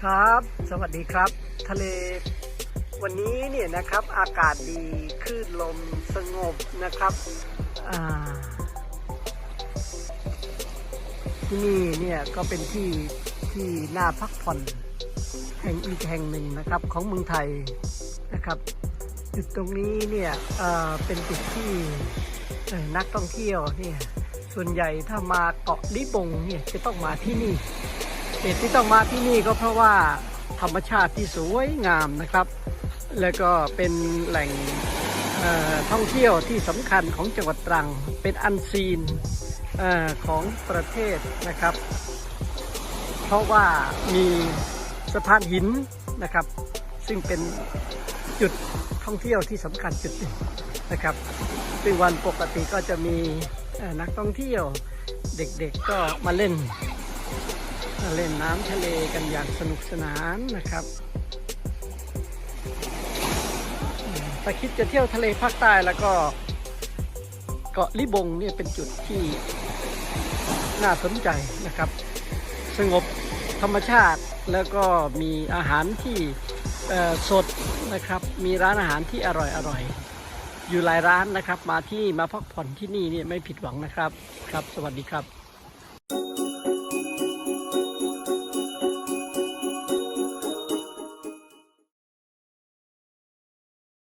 ครับ สวัสดีครับ ทะเล วันนี้เนี่ยนะครับอากาศดีคลื่นลมสงบนะครับที่นี่เนี่ยก็เป็นที่ที่น่าพักผ่อนแห่งอีกแห่งหนึ่งนะครับของเมืองไทยนะครับจุดตรงนี้เนี่ยเป็นจุดที่นักท่องเที่ยวเนี่ยส่วนใหญ่ถ้ามาเกาะลิบงเนี่ยจะต้องมาที่นี่ เหตุที่ต้องมาที่นี่ก็เพราะว่าธรรมชาติที่สวยงามนะครับ แล้วก็เป็นแหล่งท่องเที่ยวที่สำคัญของจังหวัดตรัง เป็นอันซีนอของประเทศนะครับ เพราะว่ามีสะพานหินนะครับ ซึ่งเป็นจุดท่องเที่ยวที่สำคัญจุดหนึ่งนะครับ ซึ่งวันปกติก็จะมีนักท่องเที่ยวเด็กๆก็มาเล่น เล่นน้ำทะเลกันอย่างสนุกสนานนะครับ ถ้าคิดจะเที่ยวทะเลภาคใต้แล้วก็เกาะลิบงเนี่ยเป็นจุดที่น่าสนใจนะครับ สงบธรรมชาติแล้วก็มีอาหารที่สดนะครับ มีร้านอาหารที่อร่อยอร่อยอยู่หลายร้านนะครับ มาที่มาพักผ่อนที่นี่เนี่ยไม่ผิดหวังนะครับ ครับ สวัสดีครับ